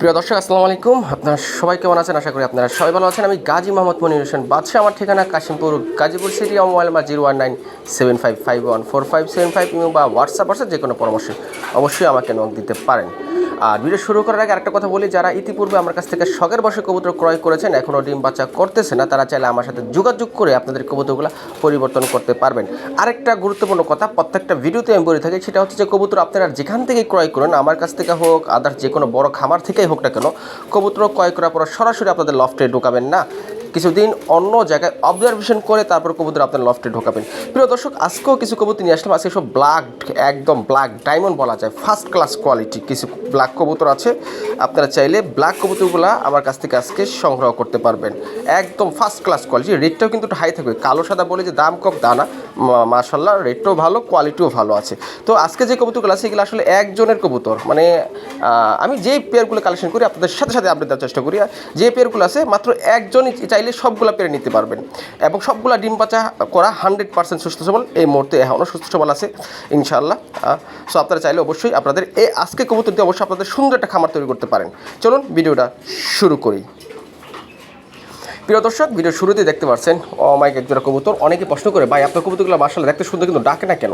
প্রিয় দর্শক, আসসালামু আলাইকুম। আপনারা সবাই কেমন আছেন? আশা করি আপনারা সবাই ভালো আছেন। আমি গাজী মোহাম্মদ মনির হোসেন। বাদশাহ আমার ঠিকানা Kashimpur, Gazipur city mobile number zero one nine seven five five one four five seven five বা হোয়াটসঅ্যাপ আছে যে কোনো পরামর্শ অবশ্যই আমাকে নক দিতে পারেন। আর ভিডিও শুরু করার আগে একটা কথা বলি, যারা ইতিপূর্বে আমার কাছ থেকে শখের বসে কবুতর ক্রয় করেছেন এখনও ডিম বাচ্চা করতেছে না, তারা চাইলে আমার সাথে যোগাযোগ করে আপনাদের কবুতরগুলো পরিবর্তন করতে পারবেন। আরেকটা গুরুত্বপূর্ণ কথা, প্রত্যেকটা ভিডিওতে আমি বলে থাকি, সেটা হচ্ছে যে কবুতর আপনারা যেখান থেকে ক্রয় করেন, আমার কাছ থেকে হোক আদার্স যে কোনো বড় খামার থেকেই হোক না কেন কবুতর ক্রয় করার পর সরাসরি আপনাদের লফটে ঢোকাবেন না। কিছুদিন অন্য জায়গায় অবজারভেশন করে তারপর কবুতর আপনার লফটে ঢোকাবেন। প্রিয় দর্শক, আজকেও কিছু কবুতর নিয়ে আসলাম। আজকে সব ব্ল্যাক একদম ব্ল্যাক ডায়মন্ড বলা যায়। ফার্স্ট ক্লাস কোয়ালিটি কিছু ব্ল্যাক কবুতর আছে। আপনারা চাইলে ব্ল্যাক কবুতরগুলো আমার কাছ থেকে আজকে সংগ্রহ করতে পারবেন। একদম ফার্স্ট ক্লাস কোয়ালিটি রেটটাও কিন্তু হাই থাকবে। কালো সাদা বলে যে দাম কম দানা মাশাল্লাহ রেটটাও ভালো কোয়ালিটিও ভালো আছে। তো আজকে যে কবুতরগুলো আছে, এগুলো আসলে একজনের কবুতর। মানে আমি যেই পেয়ারগুলো কালেকশন করি, আপনাদের সাথে সাথে আপডেট দেওয়ার চেষ্টা করি। যে পেয়ারগুলো আছে, মাত্র একজনই চাইলে সবগুলো পেরে নিতে পারবেন। এবং সবগুলো ডিম বাচ্চা করা হান্ড্রেড পার্সেন্ট সুস্থ সবল। এই মুহূর্তে এখনও সুস্থ সবল আছে, ইনশাআল্লাহ। সো আপনারা চাইলে অবশ্যই আপনাদের এই আজকে কবুতর দিয়ে অবশ্যই আপনাদের সুন্দর একটা খামার তৈরি করতে পারেন। চলুন ভিডিওটা শুরু করি। প্রিয় দর্শক, ভিডিও শুরুতে দেখতে পাচ্ছেন অমাইক একজোড়া কবুতর। অনেকে প্রশ্ন করে, ভাই, আপনার কবুতরগুলো মার্শাল দেখতে সুন্দর, কিন্তু ডাকে না কেন?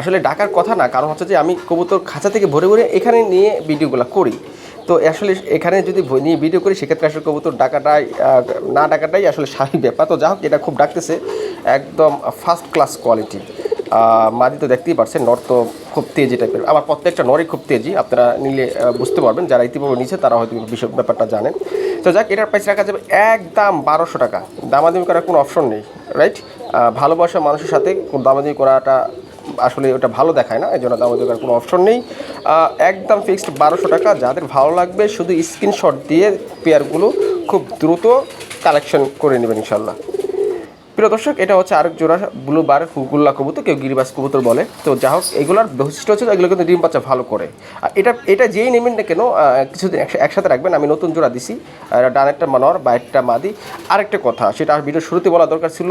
আসলে ডাকার কথা না, কারণ হচ্ছে যে আমি কবুতর খাঁচা থেকে ভরে ভরে এখানে নিয়ে ভিডিওগুলো করি। তো আসলে এখানে যদি নিয়ে ভিডিও করি, সেক্ষেত্রে আসলে কবুতর ডাকাটাই না ডাকাটাই আসলে স্বাভাবিক ব্যাপার। তো যা হোক, এটা খুব ডাকতেছে, একদম ফার্স্ট ক্লাস কোয়ালিটি মাদি তো দেখতেই পারছেন, নর তো খুব তেজি টাইপের আমার প্রত্যেকটা নরই খুব তেজি, আপনারা নিলে বুঝতে পারবেন, যারা ইতিপূর্বে নিচে তারা হয়তো বিষয় ব্যাপারটা জানেন। তো যাক, এটার প্রাইস রাখা যাবে একদম বারোশো টাকা। দামাদামি করার কোনো অপশন নেই রাইট ভালোবাসা মানুষের সাথে, দামাদামি করাটা আসলে ওটা ভালো দেখায় না এই জন্য দাম দেওয়ার কোনো অপশন নেই। একদম ফিক্সড বারোশো টাকা, যাদের ভালো লাগবে শুধু স্ক্রিনশট দিয়ে পেয়ারগুলো খুব দ্রুত কালেকশন করে নেবেন ইনশাল্লাহ প্রিয় দর্শক, এটা হচ্ছে আরেক জোড়া ব্লু বার গুল্লা কবুতর, কেউ গিরিবাস কবুতর বলে। তো যা হোক, এগুলোর বৈশিষ্ট্য হচ্ছে এগুলো কিন্তু ডিম বাচ্চা ভালো করে। আর এটা এটা যেই নেবেন না কেন কিছুদিন একসাথে রাখবেন। আমি নতুন জোড়া দিছি, আর ডানেরটা মানর বা একটা মাদি। আরেকটা কথা, সেটা আর ভিডিও শুরুতে বলা দরকার ছিল,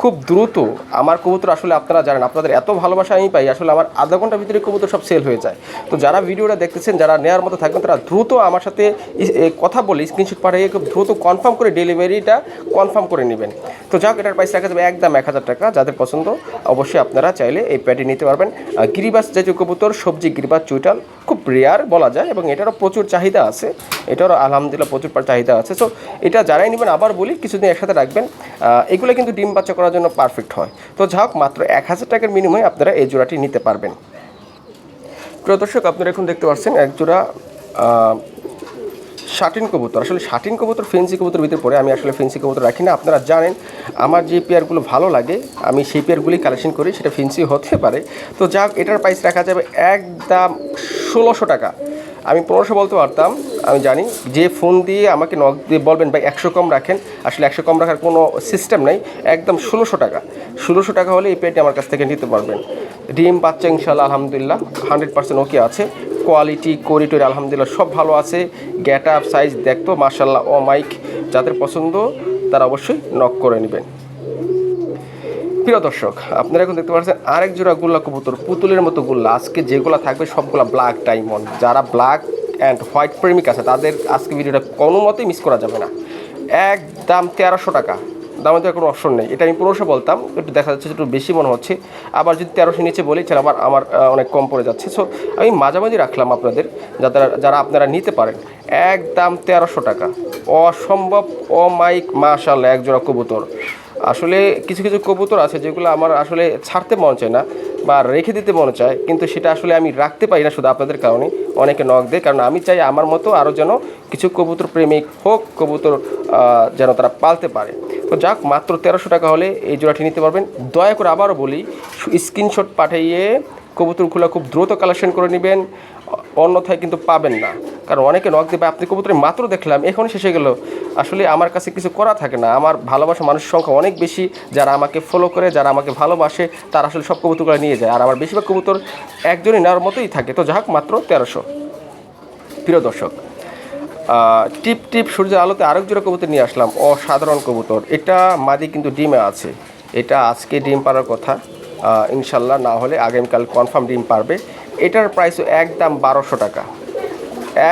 খুব দ্রুত আমার কবুতর আসলে আপনারা জানেন, আপনাদের এত ভালোবাসা আমি পাই, আসলে আমার আধা ঘণ্টার ভিতরে কবুতর সব সেল হয়ে যায়। তো যারা ভিডিওটা দেখতেছেন, যারা নেওয়ার মতো থাকবেন, তারা দ্রুত আমার সাথে কথা বলে স্ক্রিনশট পাঠিয়ে খুব দ্রুত কনফার্ম করে ডেলিভারিটা কনফার্ম করে নেবেন। তো যাক এটার প্রাইস রাখা যাবে একদম এক হাজার টাকা, যাদের পছন্দ, অবশ্যই আপনারা চাইলে এই প্যাটি নিতে পারবেন। গিরিবাস জাতীয় কবুতর সবজি গিরিবাস চুইটাল, খুব রেয়ার বলা যায়, এবং এটারও প্রচুর চাহিদা আছে। এটারও আলহামদুলিল্লাহ প্রচুর চাহিদা আছে। সো এটা যারাই নেবেন, আবার বলি, কিছুদিন একসাথে রাখবেন। এগুলো কিন্তু ডিম বাচ্চা করার জন্য পারফেক্ট হয়। তো যা হোক, মাত্র এক হাজার টাকার বিনিময়ে আপনারা এই জোড়াটি নিতে পারবেন। প্রিয় দর্শক, আপনারা এখন দেখতে পাচ্ছেন, এক জোড়া শাটিন কবুতর। আসলে শাটিন কবুতর, ফেন্সি কবুতর ভিতরে পড়ে, আমি আসলে ফেন্সি কবুতর রাখি না। আপনারা জানেন, আমার যে পেয়ারগুলো ভালো লাগে, আমি সেই পেয়ারগুলি কালেকশন করি, সেটা ফেন্সি হতে পারে। তো যাক, এটার প্রাইস রাখা যাবে একদম ষোলোশো টাকা। আমি পনেরোশো বলতে পারতাম, আমি জানি। যে ফোন দিয়ে আমাকে নক দিয়ে বলবেন, ভাই, একশো কম রাখেন। আসলে একশো কম রাখার কোনো সিস্টেম নেই, একদম ষোলোশো টাকা। ষোলোশো টাকা হলে এই পেয়ারটি আমার কাছ থেকে নিতে পারবেন। ডিম বাচ্চা ইনশাল্লাহ আলহামদুলিল্লাহ হান্ড্রেড পার্সেন্ট ওকে আছে। কোয়ালিটি কোরিটোর আলহামদুলিল্লাহ সব ভালো আছে। গ্যাট আপ সাইজ দেখতো মার্শাল্লাহ ও মাইক যাদের পছন্দ, তারা অবশ্যই নক করে নেবেন। প্রিয় দর্শক, আপনারা এখন দেখতে পাচ্ছেন আরেক জোড়া গুল্লা কবুতর, পুতুলের মতো গুল্লা। আজকে যেগুলো থাকবে সবগুলা ব্ল্যাক ডায়মন্ড যারা ব্ল্যাক অ্যান্ড হোয়াইট প্রেমিক আছে, তাদের আজকে ভিডিওটা কোনো মতেই মিস করা যাবে না। একদম তেরোশো টাকা। দামে কোনো অপশন নেই। এটা আমি পনেরোশো বলতাম, একটু দেখা যাচ্ছে একটু বেশি মনে হচ্ছে। আবার যদি তেরোশো নিচে বলি, তাহলে আবার আমার অনেক কম পড়ে যাচ্ছে। সো আমি মাঝামাঝি রাখলাম আপনাদের যারা যারা আপনারা নিতে পারেন। একদম তেরোশো টাকা। অসম্ভব অমাইক মাশাল্লাহ এক জোড়া কবুতর। আসলে কিছু কিছু কবুতর আছে যেগুলো আমার আসলে ছাড়তে মন চায় না, বা রেখে দিতে মনে চায়, কিন্তু সেটা আসলে আমি রাখতে পারি না শুধু আপনাদের কারণে। অনেকে নখ দেয়, কারণ আমি চাই আমার মতো আরও যেন কিছু কবুতর প্রেমিক হোক, কবুতর যেন তারা পালতে পারে। তো যাক, মাত্র তেরোশো টাকা হলে এই জোড়াটি নিতে পারবেন। দয়া করে আবারও বলি স্ক্রিনশট পাঠিয়ে কবুতরগুলো খুব দ্রুত কালেকশন করে নেবেন, অন্যথায় কিন্তু পাবেন না। কারণ অনেকে নখ দেবে আপনি কবুতরে মাত্র দেখলাম এখন শেষে গেল। আসলে আমার কাছে কিছু করা থাকে না। আমার ভালোবাসা মানুষের সংখ্যা অনেক বেশি। যারা আমাকে ফলো করে, যারা আমাকে ভালোবাসে, তারা আসলে সব কবুতরগুলো নিয়ে যায়। আর আমার বেশিরভাগ কবুতর একজনই নেওয়ার মতোই থাকে। তো যাক, মাত্র তেরোশো। প্রিয় দর্শক টিপ টিপ সূর্যের আলোতে আরেক জোড়া কবুতর নিয়ে আসলাম, অসাধারণ কবুতর। এটা মাদি কিন্তু ডিমে আছে। এটা আজকে ডিম পাড়ার কথা। ইনশাল্লাহ না হলে আগামীকাল কনফার্ম ডিম পারবে এটার প্রাইসও একদম বারোশো টাকা।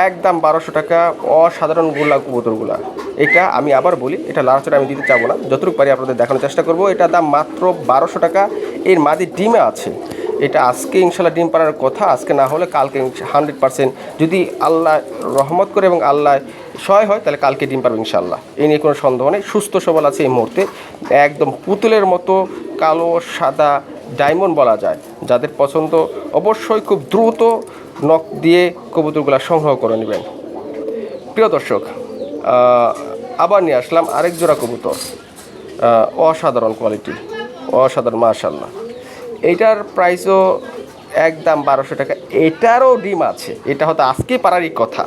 একদম বারোশো টাকা, অসাধারণ গোল্লা কবুতরগুলা। এটা আমি আবার বলি, এটা লাড়াচড়া আমি দিতে চাবো না। যতটুকু পারি আপনাদের দেখানোর চেষ্টা করব। এটা দাম মাত্র বারোশো টাকা। এর মাদি ডিমে আছে। এটা আজকে ইনশাল্লাহ ডিম পাড়ার কথা, আজকে না হলে কালকে হান্ড্রেড পার্সেন্ট। যদি আল্লাহ রহমত করে এবং আল্লাহ সহায় হয়, তাহলে কালকে ডিম পারবে ইনশাল্লাহ। এই নিয়ে কোনো সন্দেহ নেই। সুস্থ সবল আছে এই মুহূর্তে। একদম পুতুলের মতো কালো, সাদা ডায়মন্ড বলা যায়। যাদের পছন্দ অবশ্যই খুব দ্রুত নখ দিয়ে কবুতরগুলো সংগ্রহ করে নেবেন। প্রিয় দর্শক আবার নিয়ে আসলাম আরেক জোড়া কবুতর। অসাধারণ কোয়ালিটি অসাধারণ মাশাল্লাহ এইটার প্রাইসও একদম বারোশো টাকা। এটারও ডিম আছে। এটা হয়তো আজকে পারারই কথা।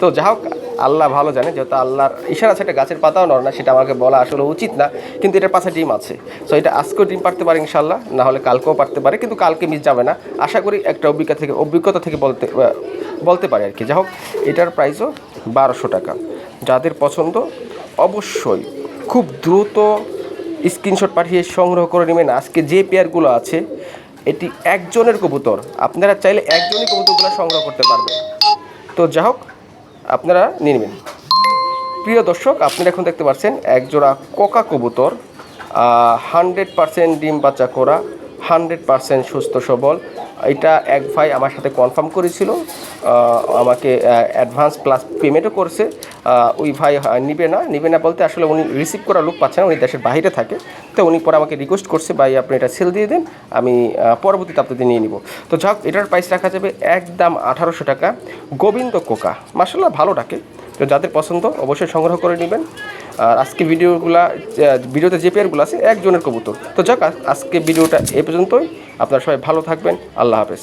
তো যা হোক, আল্লাহ ভালো জানে, যেহেতু আল্লাহর ইশারা আছে একটা গাছের পাতাও নড়ে না, সেটা আমাকে বলা আসলে উচিত না, কিন্তু এটার পাশে ডিম আছে। সো এটা আজকেও ডিম পারতে পারে ইনশাল্লাহ না হলে কালকেও পারতে পারে, কিন্তু কালকে মিস যাবে না। আশা করি একটা অভিজ্ঞতা থেকে অভিজ্ঞতা থেকে বলতে বলতে পারে আর কি। যা হোক, এটার প্রাইসও বারোশো টাকা। যাদের পছন্দ, অবশ্যই খুব দ্রুত স্ক্রিনশট পাঠিয়ে সংগ্রহ করে নেবেন। আজকে যে পেয়ারগুলো আছে, এটি একজনের কবুতর। আপনারা চাইলে একজনই কবুতরগুলো সংগ্রহ করতে পারবেন। তো যা হোক, আপনারা নিয়ে নেবেন। প্রিয় দর্শক, আপনারা এখন দেখতে পাচ্ছেন, একজোড়া কোকা কবুতর হান্ড্রেড পারসেন্ট ডিম বাচ্চা করা হান্ড্রেড পারসেন্ট সুস্থ সবল। এটা এক ভাই আমার সাথে কনফার্ম করেছিল আমাকে অ্যাডভান্স প্লাস পেমেন্টও করছে। ওই ভাই নিবে না নিবে না বলতে আসলে উনি রিসিভ করা লোক পাচ্ছে না, উনি দেশের বাইরে থাকে। তো উনি পরে আমাকে রিকোয়েস্ট করছে, ভাই, আপনি এটা সেল দিয়ে দেন, আমি পরবর্তীতে আপনাদের নিয়ে নিব। তো যাক, এটার প্রাইস রাখা যাবে একদম আঠারোশো টাকা। গোবিন্দ কোকা মাসাল্লাহ ভালো ডাকে। তো যাদের পছন্দ, অবশ্যই সংগ্রহ করে নেবেন। আর আজকে ভিডিওগুলা ভিডিওতে যে পেয়ারগুলো আছে, একজনের কবুতর। তো যাক আজকে ভিডিওটা এ পর্যন্তই। আপনারা সবাই ভালো থাকবেন। আল্লাহ হাফেজ।